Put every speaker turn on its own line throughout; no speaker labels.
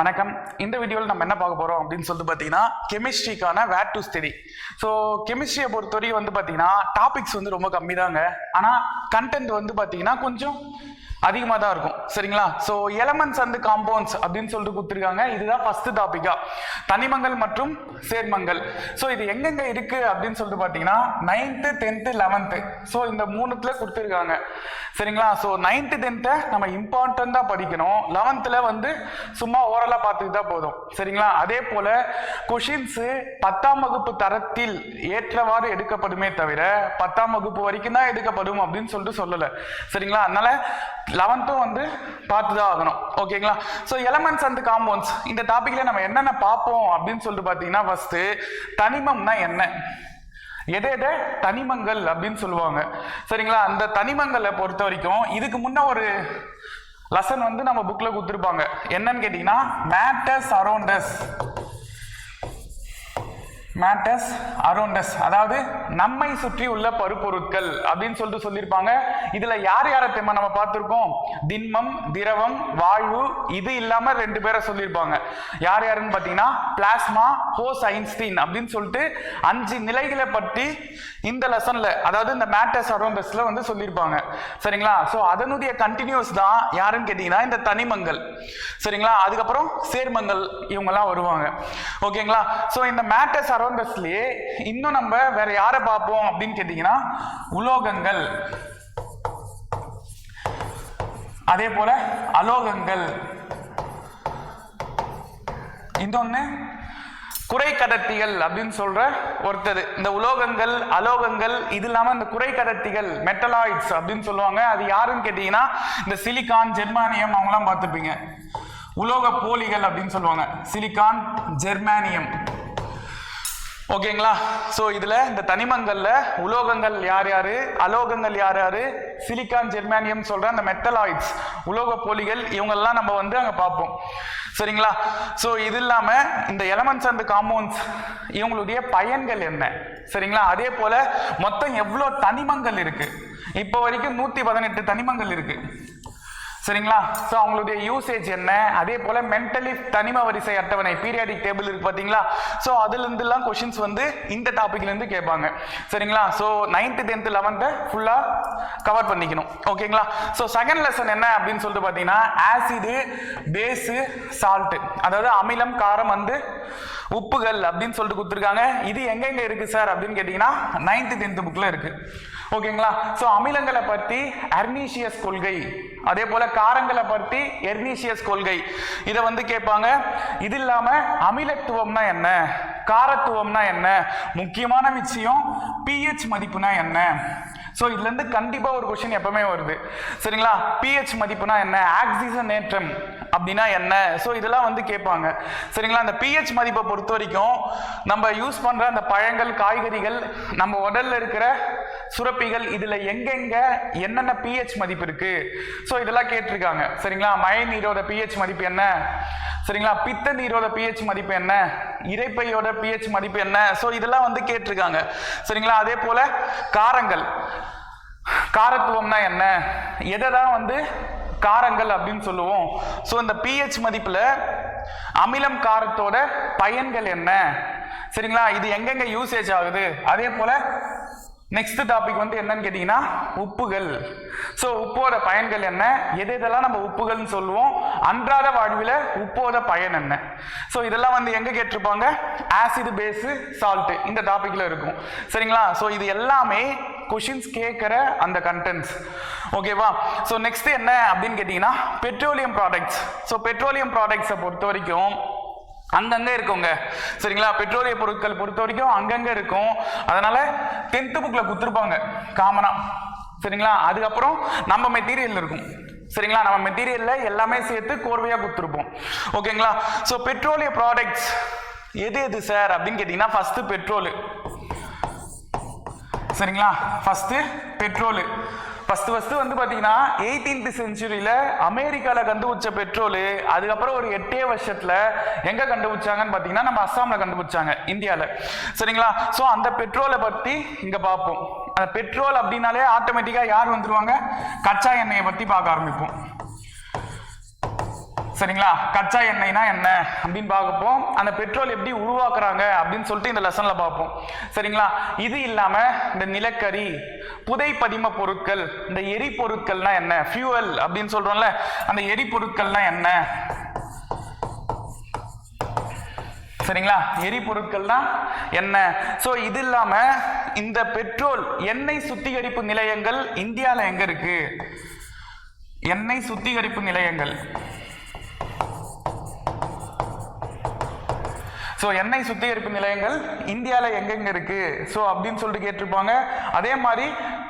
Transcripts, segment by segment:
வணக்கம். இந்த வீடியோவில் நம்ம என்ன பார்க்க போகிறோம் அப்படின்னு சொல்லிட்டு பார்த்தீங்கன்னா கெமிஸ்ட்ரிக்கான வேட் டு ஸ்டடி ஸோ கெமிஸ்ட்ரியை பொறுத்தவரைக்கும் வந்து பார்த்தீங்கன்னா டாபிக்ஸ் வந்து ரொம்ப கம்மி தாங்க ஆனால் கண்டென்ட் வந்து பார்த்தீங்கன்னா கொஞ்சம் அதிகமாக தான் இருக்கும். சரிங்களா? ஸோ எலமெண்ட்ஸ் அண்ட் காம்பவுண்ட்ஸ் அப்படின்னு சொல்லிட்டு கொடுத்துருக்காங்க. இதுதான் ஃபர்ஸ்ட் டாபிக்கா தனிமங்கள் மற்றும் சேர்மங்கள். ஸோ இது எங்கெங்க இருக்கு அப்படின்னு சொல்லிட்டு பார்த்தீங்கன்னா நைன்த்து டென்த்து லெவன்த்து ஸோ இந்த மூணுத்துல கொடுத்துருக்காங்க. சரிங்களா? ஸோ நைன்த்து டென்த்தை நம்ம இம்பார்ட்டண்ட்டாக படிக்கணும். லெவன்த்தில் வந்து சும்மா ஓரலாக பார்த்துக்கிட்டா போதும். சரிங்களா? அதே போல் கொஷின்ஸு பத்தாம் வகுப்பு தரத்தில் ஏற்றவாறு எடுக்கப்படுமே தவிர பத்தாம் வகுப்பு வரைக்கும் தான் எடுக்கப்படும் அப்படின்னு சொல்லிட்டு சொல்லலை. சரிங்களா? அதனால லெவன்த்தும் வந்து பார்த்து தான் ஆகணும். ஓகேங்களா? ஸோ எலமெண்ட்ஸ் அண்ட் காம்பவுண்ட்ஸ் இந்த டாப்பிக்ல நம்ம என்னென்ன பார்ப்போம் அப்படின்னு சொல்லிட்டு பார்த்தீங்கன்னா ஃபஸ்ட்டு தனிமம்னா என்ன? எதை எதை? தனிமங்கள் அப்படின்னு சொல்லுவாங்க. சரிங்களா? அந்த தனிமங்களை பொறுத்த வரைக்கும் இதுக்கு முன்ன ஒரு லெசன் வந்து நம்ம புக்கில் கொடுத்துருப்பாங்க. என்னன்னு கேட்டிங்கன்னா மேட்டர்ஸ் அரௌண்டஸ் மேட்டர்ஸ் அரௌண்டஸ் அதாவது நம்மை சுற்றி உள்ள பருப்பொருட்கள் அப்படின்னு சொல்லிட்டு சொல்லியிருப்பாங்க. இதுல யார் யாரை தெரியுமா நம்ம பார்த்துருக்கோம்? திண்மம் திரவம் வாயு இது இல்லாம ரெண்டு பேரை சொல்லியிருப்பாங்க. யார் யாருன்னு பார்த்தீங்கன்னா பிளாஸ்மா ஹோஸ் ஐன்ஸ்டீன் அப்படின்னு சொல்லிட்டு அஞ்சு நிலைகளை பற்றி இந்த லெசன்ல அதாவது இந்த மேட்டர்ஸ் அரௌண்டஸ்ல வந்து சொல்லியிருப்பாங்க. சரிங்களா? ஸோ அதனுடைய கண்டினியூஸ் தான் யாருன்னு கேட்டீங்கன்னா இந்த தனிமங்கள். சரிங்களா? அதுக்கப்புறம் சேர்மங்கள் இவங்கெல்லாம் வருவாங்க. ஓகேங்களா? ஸோ இந்த மேட்டர்ஸ் கொலம்பஸ்லயே இன்னும் நம்ம வேற யாரை பார்ப்போம் அப்படின்னு கேட்டீங்கன்னா உலோகங்கள். அதே போல அலோகங்கள். இன்னொன்னு குறை கடத்திகள் அப்படின்னு சொல்ற ஒருத்தர் இந்த உலோகங்கள் அலோகங்கள் இது இல்லாம இந்த குறை கடத்திகள் மெட்டலாய்ட்ஸ் அப்படின்னு சொல்லுவாங்க. அது யாருன்னு கேட்டீங்கன்னா இந்த சிலிகான் ஜெர்மானியம் அவங்களாம் பார்த்துப்பீங்க உலோக போலிகள் அப்படின்னு சொல்லுவாங்க. சிலிகான் ஜெர்மானியம் ஓகேங்களா? ஸோ இதில் இந்த தனிமங்களில் உலோகங்கள் யார் யார்? அலோகங்கள் யார் யார்? சிலிக்கான் ஜெர்மானியம் சொல்கிற அந்த மெட்டலாய்ட்ஸ் உலோக போலிகள் இவங்கெல்லாம் நம்ம வந்து அங்கே பார்ப்போம். சரிங்களா? ஸோ இது இல்லாமல் இந்த எலமெண்ட்ஸ் அண்ட் காம்பவுண்ட்ஸ் இவங்களுடைய பயன்கள் என்ன? சரிங்களா? அதே போல் மொத்தம் எவ்வளோ தனிமங்கள் இருக்குது இப்போ வரைக்கும் நூற்றி பதினெட்டு தனிமங்கள் இருக்குது சரிங்களா? ஸோ அவங்களுடைய யூசேஜ் என்ன? அதே போல மென்டலி தனிம வரிசை அட்டவணை பீரியாடிக் டேபிள் இருக்கு பார்த்தீங்களா ஸோ அதுல இருந்துலாம் கொஷின்ஸ் வந்து இந்த டாபிக்ல இருந்து கேட்பாங்க. சரிங்களா? ஸோ நைன்த்து டென்த்து லெவன்த்தை ஃபுல்லாக கவர் பண்ணிக்கணும். ஓகேங்களா ஸோ செகண்ட் லெசன் என்ன அப்படின்னு சொல்லிட்டு பார்த்தீங்கன்னா ஆசிடு பேஸு சால்ட்டு அதாவது அமிலம் காரம் வந்து உப்புகள் அப்படின்னு சொல்லிட்டு கொடுத்துருக்காங்க. இது எங்கெங்க இருக்கு சார் அப்படின்னு கேட்டிங்கன்னா நைன்த்து டென்த்து புக்கில் இருக்கு. ஓகேங்களா ஸோ அமிலங்களை பற்றி அர்னீஷியஸ் கொள்கை அதே போல காரங்களை பற்றி எர்னீஷியஸ் கொள்கை. இதை வந்து கேட்பாங்க இது இல்லாம அமிலத்துவம்னா என்ன? காரத்துவம்னா என்ன? முக்கியமான விஷயம் பிஹெச் மதிப்புனா என்ன? ஸோ இதுல இருந்து கண்டிப்பா ஒரு கொஸ்டின் எப்பவுமே வருது. சரிங்களா? பிஹெச் மதிப்புனா என்ன? ஆக்சிஜன் ஏற்றம் அப்படின்னா என்ன? ஸோ இதெல்லாம் வந்து கேட்பாங்க. சரிங்களா? அந்த பிஹெச் மதிப்பை பொறுத்த வரைக்கும் நம்ம யூஸ் பண்ற அந்த பழங்கள் காய்கறிகள் நம்ம உடல்ல இருக்கிற சுரப்பிகள் இதுல எங்கெங்க என்னென்ன பிஹெச் மதிப்பு இருக்கு? ஸோ இதெல்லாம் கேட்டிருக்காங்க. சரிங்களா? மழை நீரோட பிஹெச் மதிப்பு என்ன? சரிங்களா? பித்த நீரோட பிஹெச் மதிப்பு என்ன? இறைப்பையோட பிஹெச் மதிப்பு என்ன? ஸோ இதெல்லாம் வந்து கேட்டிருக்காங்க. சரிங்களா? அதே போல காரங்கள். காரத்துவம்னா என்ன? எதை தான் வந்து காரங்கள் அப்படின்னு சொல்லுவோம்? ஸோ இந்த பிஹெச் மதிப்பில் அமிலம் காரத்தோட பயன்கள் என்ன? சரிங்களா? இது எங்கெங்க யூசேஜ் ஆகுது? அதே போல நெக்ஸ்ட் டாபிக் வந்து என்னன்னு கேட்டீங்கன்னா உப்புகள். ஸோ உப்போட பயன்கள் என்ன? எது எதெல்லாம் நம்ம உப்புகள்னு சொல்லுவோம்? அன்றாட வாழ்வில் உப்போட பயன் என்ன? ஸோ இதெல்லாம் வந்து எங்கே கேட்டிருப்பாங்க? ஆசிட் பேஸு சால்ட்டு இந்த டாப்பிக்கில் இருக்கும். சரிங்களா? ஸோ இது எல்லாமே கொஷின்ஸ் கேட்குற அந்த கண்டென்ட்ஸ் ஓகேவா ஸோ நெக்ஸ்ட் என்ன அப்படின்னு கேட்டிங்கன்னா பெட்ரோலியம் ப்ராடக்ட்ஸ் ஸோ பெட்ரோலியம் ப்ராடக்ட்ஸை பொறுத்த வரைக்கும் அங்கங்க இருக்குங்க. சரிங்களா? பெட்ரோலிய பொருட்கள் பொறுத்த வரைக்கும் அங்கங்க இருக்கும். அதனால டென்த் புக்ல கொடுத்துருப்பாங்க. காமனா சரிங்களா? அதுக்கப்புறம் நம்ம மெட்டீரியல் இருக்கும். சரிங்களா? நம்ம மெட்டீரியல்ல எல்லாமே சேர்த்து கோர்வையா கொடுத்துருப்போம். ஓகேங்களா ஸோ பெட்ரோலிய ப்ராடக்ட்ஸ் எது எது சார் அப்படின்னு கேட்டிங்கன்னா ஃபர்ஸ்ட் பெட்ரோலு சரிங்களா? ஃபர்ஸ்ட் பெட்ரோலு ஃபர்ஸ்ட் ஃபர்ஸ்ட் வந்து பார்த்தீங்கன்னா எயிட்டீன்த் செஞ்சுரியில் அமெரிக்காவில் கண்டுபிடிச்ச பெட்ரோல் அதுக்கப்புறம் ஒரு எட்டே வருஷத்தில் எங்கே கண்டுபிடிச்சாங்கன்னு பார்த்தீங்கன்னா நம்ம அஸ்ஸாமில் கண்டுபிடிச்சாங்க இந்தியாவில் சரிங்களா? ஸோ அந்த பெட்ரோலை பற்றி இங்கே பார்ப்போம். அந்த பெட்ரோல் அப்படின்னாலே ஆட்டோமேட்டிக்காக யார் வந்துருவாங்க? கச்சா எண்ணெயை பற்றி பார்க்க ஆரம்பிப்போம். சரிங்களா? கச்சா எண்ணெய்னா என்ன அப்படின்னு பார்க்கப்போம். அந்த பெட்ரோல் எப்படி உருவாக்குறாங்க அப்படின்னு சொல்லிட்டு இந்த லெசன்ல பார்ப்போம். சரிங்களா? இது இல்லாம இந்த நிலக்கரி புதை பதிம பொருட்கள் இந்த எரிபொருட்கள்னா என்ன? ஃபியூவல் அப்படின்னு சொல்றோம்ல அந்த எரிபொருட்கள்னா என்ன? சரிங்களா? எரிபொருட்கள்னா என்ன? ஸோ இது இல்லாமல் இந்த பெட்ரோல் எண்ணெய் சுத்திகரிப்பு நிலையங்கள் இந்தியாவில் எங்க இருக்கு? எண்ணெய் சுத்திகரிப்பு நிலையங்கள். ஸோ எண்ணெய் சுத்திகரிப்பு நிலையங்கள் இந்தியாவில் எங்கெங்க இருக்கு? ஸோ அப்படின்னு சொல்லிட்டு கேட்டிருப்பாங்க. அதே மாதிரி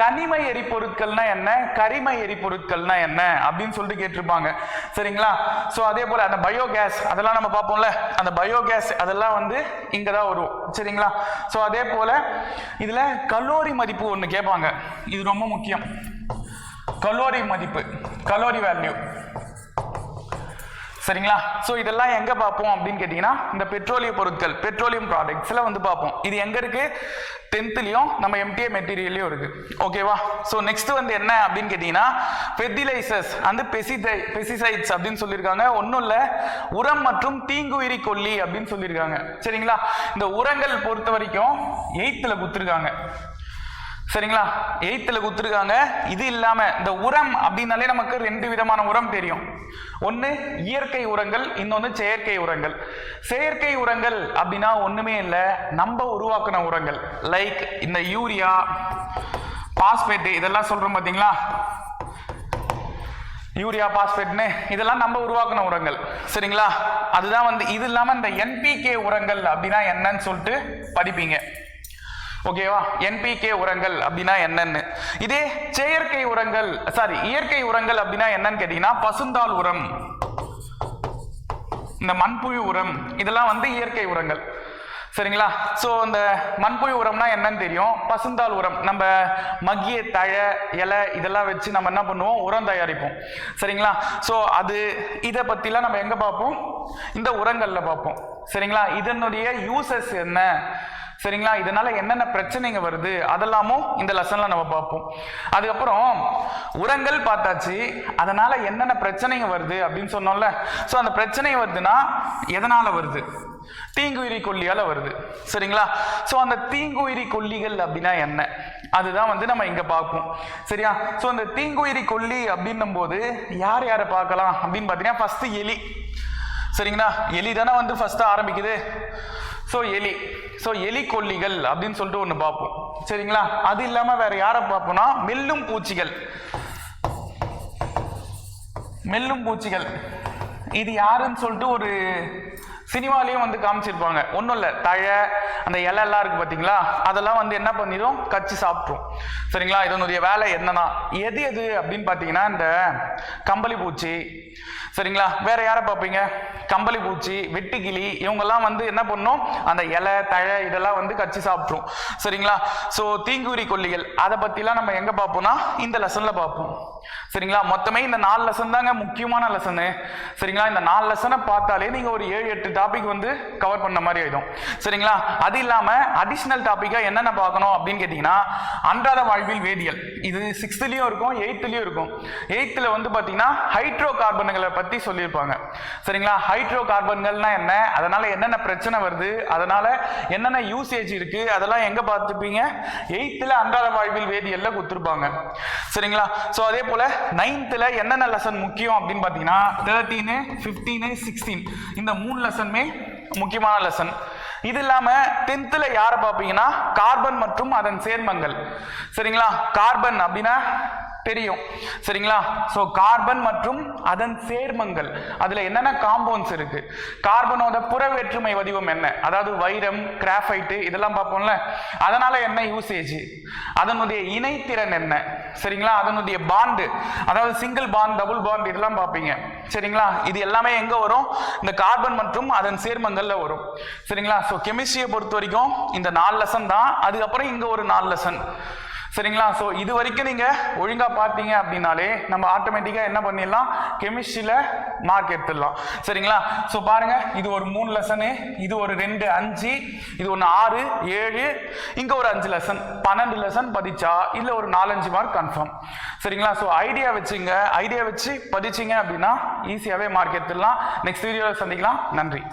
கனிம எரிபொருட்கள்னா என்ன? கரிம எரிபொருட்கள்னா என்ன? அப்படின்னு சொல்லிட்டு கேட்டிருப்பாங்க. சரிங்களா? ஸோ அதே போல் அந்த பயோகேஸ் அதெல்லாம் நம்ம பார்ப்போம்ல. அந்த பயோகேஸ் அதெல்லாம் வந்து இங்கே தான் வரும். சரிங்களா? ஸோ அதே போல் இதில் கலோரி மதிப்பு ஒன்று கேட்பாங்க. இது ரொம்ப முக்கியம். கலோரி மதிப்பு. கலோரி வேல்யூ சரிங்களா? ஸோ இதெல்லாம் எங்க பார்ப்போம் அப்படின்னு கேட்டிங்கன்னா இந்த பெட்ரோலிய பொருட்கள் பெட்ரோலியம் ப்ராடக்ட்ஸ்ல வந்து பார்ப்போம். இது எங்க இருக்கு? டென்த்லயும் நம்ம எம்டிஏ மெட்டீரியல்லையும் இருக்கு. ஓகேவா ஸோ நெக்ஸ்ட் வந்து என்ன அப்படின்னு கேட்டிங்கன்னா ஃபெர்டிலைசர்ஸ் அந்த பெசிசை பெசிசைட்ஸ் அப்படின்னு சொல்லியிருக்காங்க. ஒன்றும் இல்லை உரம் மற்றும் தீங்குயிரி கொல்லி அப்படின்னு சொல்லியிருக்காங்க. சரிங்களா? இந்த உரங்கள் பொறுத்த வரைக்கும் எயித்தில் குத்துருக்காங்க சரிங்களா? எயித்துல குத்துருக்காங்க இது இல்லாம இந்த உரம் அப்படின்னாலே நமக்கு ரெண்டு விதமான உரம் தெரியும். ஒன்று இயற்கை உரங்கள் இன்னொன்று செயற்கை உரங்கள். செயற்கை உரங்கள் அப்படின்னா ஒண்ணுமே இல்லை நம்ம உருவாக்கின உரங்கள். லைக் இந்த யூரியா பாஸ்பேட் இதெல்லாம் சொல்றோம் பாத்தீங்களா? யூரியா பாஸ்பேட்னு இதெல்லாம் நம்ம உருவாக்கின உரங்கள். சரிங்களா? அதுதான் வந்து இது இல்லாம இந்த என்பிகே உரங்கள் அப்படின்னா என்னன்னு சொல்லிட்டு படிப்பீங்க. ஓகேவா என்பிகே உரங்கள் அப்படின்னா என்னன்னு? இதே செயற்கை உரங்கள் சாரி இயற்கை உரங்கள் அப்படின்னா என்னன்னு கேட்டீங்கன்னா பசுந்தாள் உரம் இந்த மண்புழு உரம் இதெல்லாம் வந்து இயற்கை உரங்கள். சரிங்களா? ஸோ இந்த மண்புழு உரம்னா என்னன்னு தெரியும்? பசுந்தாள் உரம். நம்ம மக்கிய தழை இலை இதெல்லாம் வச்சு நம்ம என்ன பண்ணுவோம்? உரம் தயாரிப்போம். சரிங்களா? ஸோ அது இதை பற்றிலாம் நம்ம எங்கே பார்ப்போம்? இந்த உரங்களில் பார்ப்போம். சரிங்களா? இதனுடைய யூசஸ் என்ன? சரிங்களா? இதனால என்னென்ன பிரச்சனைங்க வருது? அதெல்லாமும் இந்த லெசன்ல நம்ம பார்ப்போம். அதுக்கப்புறம் உரங்கள் பார்த்தாச்சு. அதனால என்னென்ன பிரச்சனைங்க வருது அப்படின்னு சொன்னோம்ல. ஸோ அந்த பிரச்சனை வருதுன்னா எதனால வருது? தீங்குயிரி கொல்லியால வருது. சரிங்களா? ஸோ அந்த தீங்குயிரி கொல்லிகள் அப்படின்னா என்ன? அதுதான் வந்து நம்ம இங்க பார்ப்போம். சரியா? ஸோ அந்த தீங்குயிரி கொல்லி அப்படின்னும் போது யார் யாரை பார்க்கலாம் அப்படின்னு பார்த்தீங்கன்னா ஃபர்ஸ்ட் எலி. சரிங்களா? எலி தானே வந்து ஃபர்ஸ்ட் ஆரம்பிக்குது. ஸோ எலி ஸோ எலி கொல்லிகள் அப்படின்னு சொல்லிட்டு ஒன்று பார்ப்போம். சரிங்களா? அது இல்லாமல் வேற யாரை பார்ப்போம்னா மெல்லும் பூச்சிகள். மெல்லும் பூச்சிகள். இது யாருன்னு சொல்லிட்டு ஒரு சினிமாலையும் வந்து காமிச்சிருப்பாங்க. ஒன்றும் இல்லை தழை அந்த இலையெல்லாம் இருக்கு பார்த்தீங்களா அதெல்லாம் வந்து என்ன பண்ணிடும் கச்சி சாப்பிட்ரும் சரிங்களா? இதனுடைய வேலை என்னன்னா எது எது அப்படின்னு பார்த்தீங்கன்னா இந்த கம்பளி பூச்சி சரிங்களா? வேற யாரை பார்ப்பீங்க? கம்பளி பூச்சி வெட்டுக்கிளி இவங்கெல்லாம் வந்து என்ன பண்ணும்? அந்த இலை தழை இதெல்லாம் வந்து கச்சி சாப்பிட்ரும் சரிங்களா? ஸோ தீங்குரி கொல்லிகள் அதை பற்றிலாம் நம்ம எங்கே பார்ப்போம்னா இந்த லெசனில் பார்ப்போம். சரிங்களா? மொத்தமே இந்த நாலு லெசன் தாங்க முக்கியமான லெசனு சரிங்களா? இந்த நாலு லெசனை பார்த்தாலே நீங்க ஒரு ஏழு எட்டு டாபிக் வந்து கவர் பண்ண மாதிரி ஆயிடும். சரிங்களா? அது இல்லாம அடிஷ்னல் டாபிக்கா என்னென்ன பார்க்கணும் அப்படின்னு கேட்டீங்கன்னா அன்றாட வாழ்வில் வேதியியல். இது சிக்ஸ்த்லயும் இருக்கும் எயித்துலயும் இருக்கும். எயித்துல வந்து பாத்தீங்கன்னா ஹைட்ரோ கார்பன்களை பத்தி சொல்லியிருப்பாங்க. சரிங்களா? ஹைட்ரோ கார்பன்கள்னா என்ன? அதனால என்னென்ன பிரச்சனை வருது? அதனால என்னென்ன யூசேஜ் இருக்கு? அதெல்லாம் எங்க பார்த்துப்பீங்க? எயித்துல அன்றாட வாழ்வில் வேதியியல்ல கொடுத்துருப்பாங்க. சரிங்களா? ஸோ அதே போல போல நைன்த்தில் என்னென்ன லெசன் முக்கியம் அப்படின்னு பார்த்தீங்கன்னா தேர்ட்டீனு ஃபிஃப்டீனு சிக்ஸ்டீன் இந்த மூணு லெசனுமே முக்கியமான லெசன் இது இல்லாமல் டென்த்தில் யாரை பார்ப்பீங்கன்னா கார்பன் மற்றும் அதன் சேர்மங்கள். சரிங்களா? கார்பன் அப்படின்னா தெரியும். சரிங்களா? ஸோ கார்பன் மற்றும் அதன் சேர்மங்கள். அதில் என்னென்ன காம்பவுண்ட்ஸ் இருக்கு? கார்பனோட புற வேற்றுமை வடிவம் என்ன? அதாவது வைரம் கிராஃபைட்டு இதெல்லாம் பார்ப்போம்ல? அதனால என்ன யூசேஜ் அதனுடைய இணைத்திறன் என்ன? சரிங்களா? அதனுடைய பாண்டு அதாவது சிங்கிள் பாண்ட் டபுள் பாண்ட் இதெல்லாம் பார்ப்பீங்க. சரிங்களா? இது எல்லாமே எங்க வரும்? இந்த கார்பன் மற்றும் அதன் சேர்மங்கள்ல வரும். சரிங்களா? ஸோ கெமிஸ்ட்ரியை பொறுத்த வரைக்கும் இந்த நாலு லெசன் தான். அதுக்கப்புறம் இங்க ஒரு நாலு லெசன் சரிங்களா? ஸோ இது வரைக்கும் நீங்கள் ஒழுங்காக பார்த்தீங்க அப்படின்னாலே நம்ம ஆட்டோமேட்டிக்காக என்ன பண்ணிடலாம்? கெமிஸ்ட்ரியில் மார்க் எடுத்துடலாம். சரிங்களா? ஸோ பாருங்கள் இது ஒரு மூணு லெசனு இது ஒரு ரெண்டு அஞ்சு இது ஒன்று ஆறு ஏழு இங்கே ஒரு அஞ்சு லெசன் பன்னெண்டு லெசன் பதிச்சா இல்லை ஒரு நாலஞ்சு மார்க் கன்ஃபார்ம் சரிங்களா? ஸோ ஐடியா வச்சுங்க. ஐடியா வச்சு பதிச்சிங்க அப்படின்னா ஈஸியாகவே மார்க் எடுத்துடலாம். நெக்ஸ்ட் வீடியோவில் சந்திக்கலாம். நன்றி.